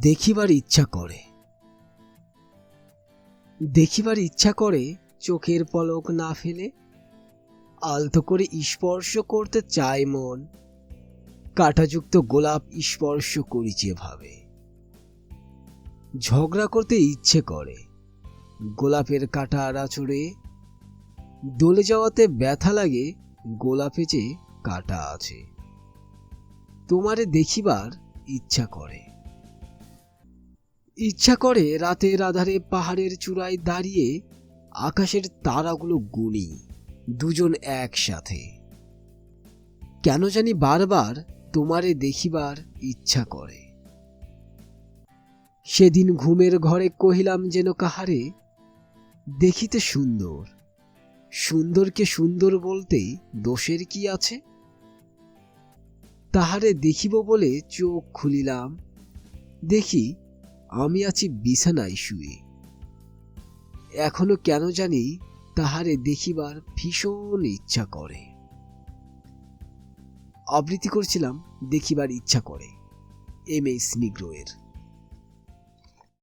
দেখিবার ইচ্ছা করে। দেখিবার ইচ্ছা করে চোখের পলক না ফেলে আলতো করে স্পর্শ করতে চায় মন। কাঁটাযুক্ত গোলাপ স্পর্শ করি যেভাবে। ঝগড়া করতে ইচ্ছে করে। গোলাপের কাঁটা আড়াচড়ে দলে যাওয়াতে ব্যথা লাগে গোলাপে যে কাটা আছে। তোমারে দেখিবার ইচ্ছা করে। ইচ্ছা করে রাতের আধারে পাহাড়ের চূড়ায় দাঁড়িয়ে আকাশের তারাগুলো গুনি, দুজন একসাথে। কেন জানি বারবার তোমারে দেখিবার ইচ্ছা করে। সেদিন ঘুমের ঘরে কহিলাম যেন কাহারে, দেখিতে সুন্দর। সুন্দরকে সুন্দর বলতে দোষের কি আছে? তাহারে দেখিব বলে চোখ খুলিলাম, দেখি আমি আছি বিছানায় শুয়ে। এখনও কেন জানি তাহারে দেখিবার ভীষণ ইচ্ছা করে। আবৃত্তি করছিলাম, দেখিবার ইচ্ছা করে। M S নিগ্রোয়ের